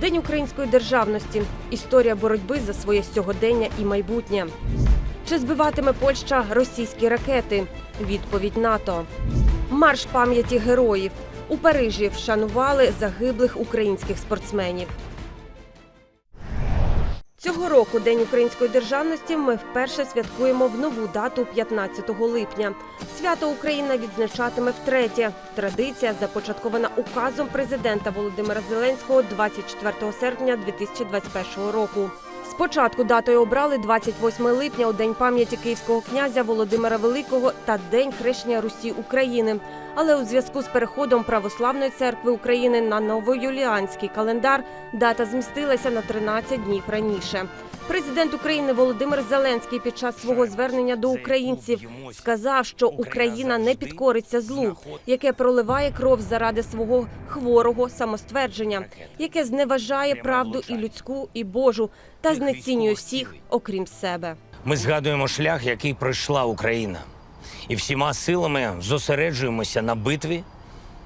День української державності. Історія боротьби за своє сьогодення і майбутнє. Чи збиватиме Польща російські ракети? Відповідь НАТО. Марш пам'яті героїв. У Парижі вшанували загиблих українських спортсменів. Цього року День української державності ми вперше святкуємо в нову дату 15 липня. Свято Україна відзначатиме втретє. Традиція започаткована указом президента Володимира Зеленського 24 серпня 2021 року. Спочатку датою обрали 28 липня у день пам'яті київського князя Володимира Великого та День хрещення Русі України. Але у зв'язку з переходом православної церкви України на новоюліанський календар дата змістилася на 13 днів раніше. Президент України Володимир Зеленський під час свого звернення до українців сказав, що Україна не підкориться злу, яке проливає кров заради свого хворого самоствердження, яке зневажає правду і людську, і Божу, та знецінює всіх, окрім себе. Ми згадуємо шлях, який пройшла Україна, і всіма силами зосереджуємося на битві,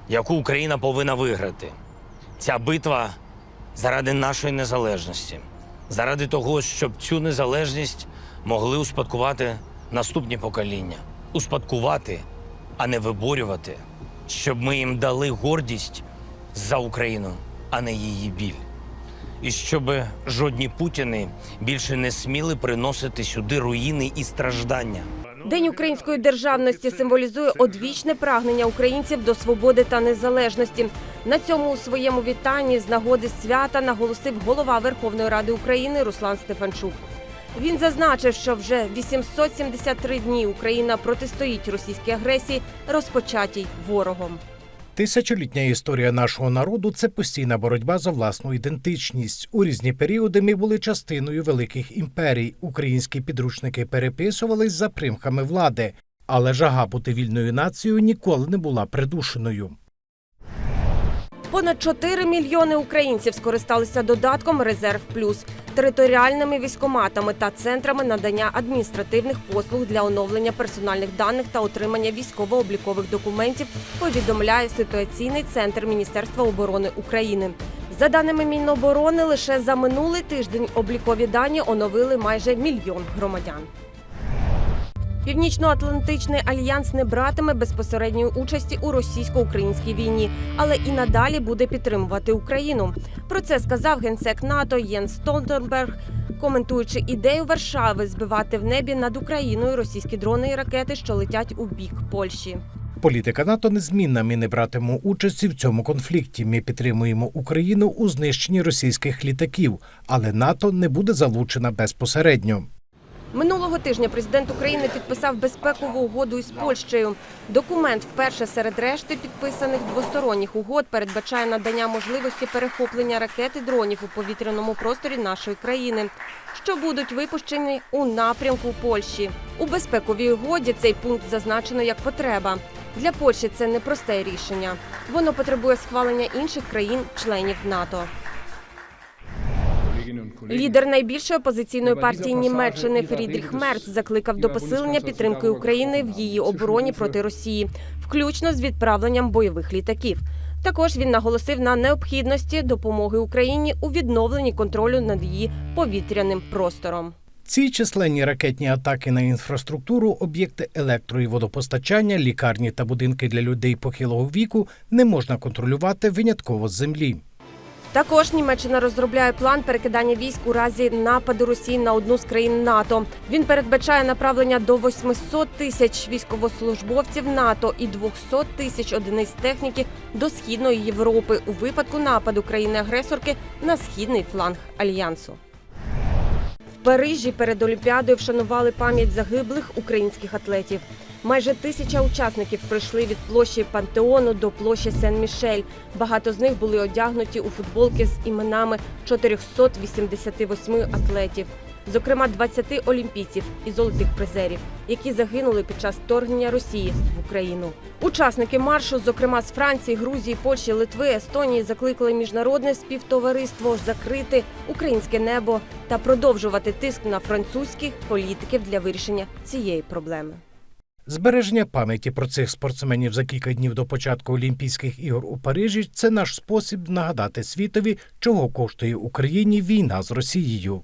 яку Україна повинна виграти. Ця битва заради нашої незалежності, заради того, щоб цю незалежність могли успадкувати наступні покоління, успадкувати, а не виборювати, щоб ми їм дали гордість за Україну, а не її біль і щоб жодні путіни більше не сміли приносити сюди руїни і страждання. День української державності символізує одвічне прагнення українців до свободи та незалежності. На цьому у своєму вітанні з нагоди свята наголосив голова Верховної Ради України Руслан Стефанчук. Він зазначив, що вже 873 дні Україна протистоїть російській агресії, розпочатій ворогом. Тисячолітня історія нашого народу це постійна боротьба за власну ідентичність. У різні періоди ми були частиною великих імперій. Українські підручники переписувались за примхами влади, але жага бути вільною нацією ніколи не була придушеною. Понад 4 мільйони українців скористалися додатком Резерв Плюс, територіальними військоматами та центрами надання адміністративних послуг для оновлення персональних даних та отримання військово-облікових документів. Повідомляє ситуаційний центр Міністерства оборони України. За даними Міноборони, лише за минулий тиждень облікові дані оновили майже мільйон громадян. Північно-Атлантичний альянс не братиме безпосередньої участі у російсько-українській війні, але і надалі буде підтримувати Україну. Про це сказав генсек НАТО Єнс Столтенберг, коментуючи ідею Варшави збивати в небі над Україною російські дрони і ракети, що летять у бік Польщі. Політика НАТО незмінна. Ми не братимемо участі в цьому конфлікті. Ми підтримуємо Україну у знищенні російських літаків, але НАТО не буде залучена безпосередньо. Минулого тижня президент України підписав безпекову угоду із Польщею. Документ, вперше серед решти підписаних двосторонніх угод, передбачає надання можливості перехоплення ракет і дронів у повітряному просторі нашої країни, що будуть випущені у напрямку Польщі. У безпековій угоді цей пункт зазначено як потреба. Для Польщі це непросте рішення. Воно потребує схвалення інших країн-членів НАТО. Лідер найбільшої опозиційної партії Німеччини Фрідріх Мерц закликав до посилення підтримки України в її обороні проти Росії, включно з відправленням бойових літаків. Також він наголосив на необхідності допомоги Україні у відновленні контролю над її повітряним простором. Ці численні ракетні атаки на інфраструктуру, об'єкти електро і водопостачання, лікарні та будинки для людей похилого віку не можна контролювати винятково з землі. Також Німеччина розробляє план перекидання військ у разі нападу Росії на одну з країн НАТО. Він передбачає направлення до 800 тисяч військовослужбовців НАТО і 200 тисяч одиниць техніки до східної Європи у випадку нападу країни-агресорки на східний фланг альянсу. Парижі перед Олімпіадою вшанували пам'ять загиблих українських атлетів. Майже тисяча учасників прийшли від площі Пантеону до площі Сен-Мішель. Багато з них були одягнуті у футболки з іменами 488 атлетів, зокрема 20 олімпійців і золотих призерів, які загинули під час вторгнення Росії в Україну. Учасники маршу, зокрема з Франції, Грузії, Польщі, Литви, Естонії, закликали міжнародне співтовариство закрити українське небо та продовжувати тиск на французьких політиків для вирішення цієї проблеми. Збереження пам'яті про цих спортсменів за кілька днів до початку Олімпійських ігор у Парижі це наш спосіб нагадати світові, чого коштує Україні війна з Росією.